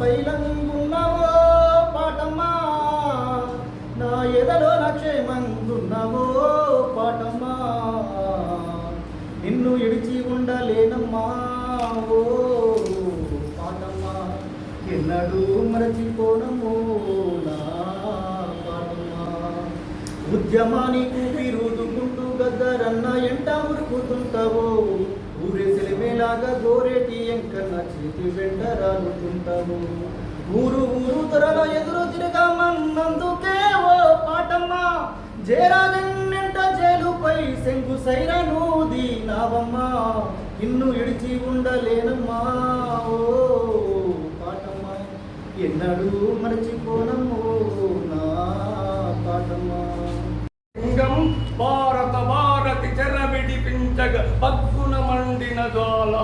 పైలంగున్నావో పాటమ్మా? నా ఎదలో నక్షేమంగున్నావో పాటమ్మా? నిన్ను ఇడిచి ఉండలేనమ్మా ఓ పాటమ్మా. ఎన్నడూ మరచిపోనమో నా పాటమ్మా. ఉద్యమానికి ఊపిరుదుకుంటూ గద్దరన్న ఎంట ఉరుకుతుంటావో ఊరే సెలిమేలాగా గోరేటి ఎంకన్న చేతి వెంట రాలుతుంటావు ఊరు ఊరు తరల ఎదురు తిరగమన్నందుకే ఓ పాటమ్మ. జేరాజన్నెంట జేలుపై శంకు సైరను దీనావమ్మా. నిన్ను ఇడిచి ఉండలేనమ్మా ఓ పాటమ్మ. ఎన్నడూ మరచిపో మండిన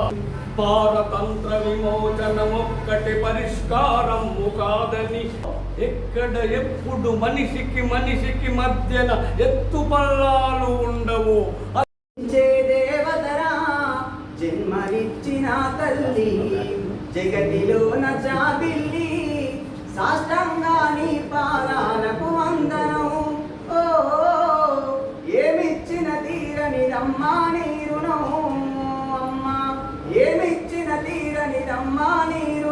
పారతంత్ర విమోచనమొక్కటి పరిష్కారము కాదని ఎక్కడ ఎప్పుడు మనిషికి మనిషికి మధ్యన ఎత్తు పల్లాలు ఉండవు. దేవతరా జన్మనిచ్చిన తల్లి జగతిలోన జాబిల్లి సాష్టంగా నీ పాదాలకు వందనం. ఓ ఏమిచ్చిన తీరనిదమ్మా నీ రుణం? ఏమిచ్చిన తీరని నమ్మా నీరు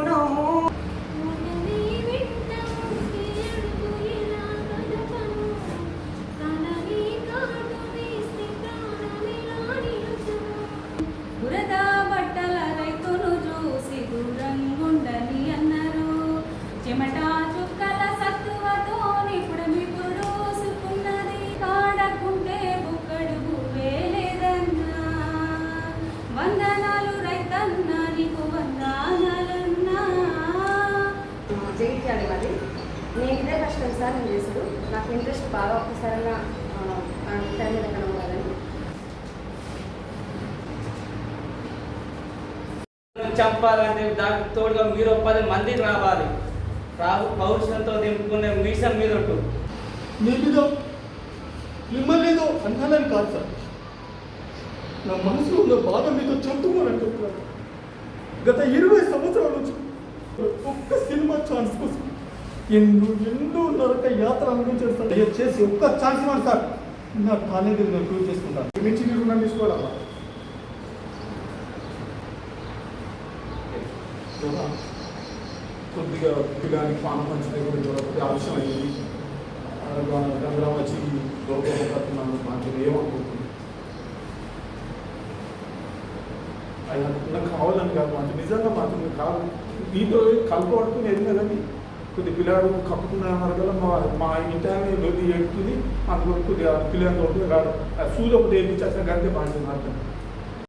కష్టం సార్ నేను చేసుడు నాకు ఇంట్రెస్ట్ బాగా ఒక్కసారైనా తెర మీద కనబడాలని చంపాలంటే దానికి తోడుగా మీరు పది మందికి రావాలి. రాహు పౌరుషంతో దింపుకునే మీసం మీద ఉంటూ నీ మీద మిమ్మల్ని ఏదో అన్నానని కాదు సార్. నా మనసులో ఉన్న బాధ మీతో చెప్తున్నాను గత ఇరవై సంవత్సరాల నుంచి ఒక్క సినిమా ఛాన్స్ కోసం ఎన్నో ఎన్నో నరక యాత్ర అనుభవించారు దయచేసి ఒక్క ఛాన్స్ ఇవ్వండి సార్. నా టాలెంట్ నేను ప్రూవ్ చేసుకుంటాను. మించి మీరు రుణం తీసుకోవాలా? కొద్దిగా పిల్లానికి పాన పంచడం గురించి కూడా కొద్దిగా ఆలస్యం అయింది గంగరా వచ్చి లోపడుతున్నాను నాకు ఏమనుకుంటుంది అది నాకు కావాలని కాదు. అంటే నిజంగా మాత్రం కాదు మీతో కలపడుకుని ఏం కదండి కొద్ది పిల్లాడు కప్పుకున్న వరకల్లా మా మా ఇంటి వెళ్ళి లొల్లి ఎడుతుంది అందులో కొద్దిగా పిల్లలతో రాడు ఆ సూది ఒకటి వేయించేస్తే గంటే బాగుంటుంది నాకు